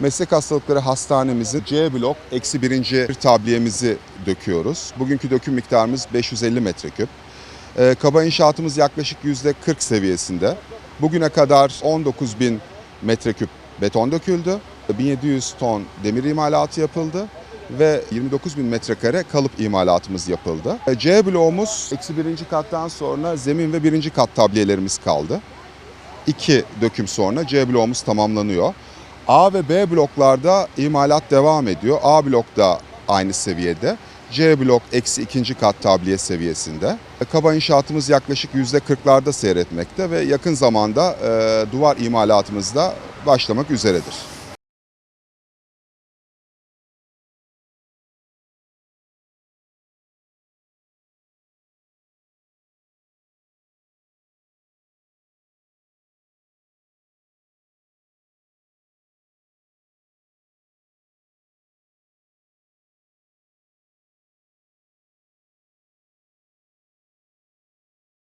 Meslek hastalıkları hastanemizin C blok eksi birinci tabliyemizi döküyoruz. Bugünkü döküm miktarımız 550 metreküp. Ee, kaba inşaatımız yaklaşık %40 seviyesinde. Bugüne kadar 19 bin metreküp beton döküldü. 1700 ton demir imalatı yapıldı ve 29 bin metrekare kalıp imalatımız yapıldı. Ee, C bloğumuz eksi birinci kattan sonra zemin ve birinci kat tabliyelerimiz kaldı. İki döküm sonra C bloğumuz tamamlanıyor. A ve B bloklarda imalat devam ediyor. A blokta aynı seviyede. C blok eksi ikinci kat tabliye seviyesinde. E, Kaba inşaatımız yaklaşık yüzde 40'larda seyretmekte ve yakın zamanda e, duvar imalatımız da başlamak üzeredir.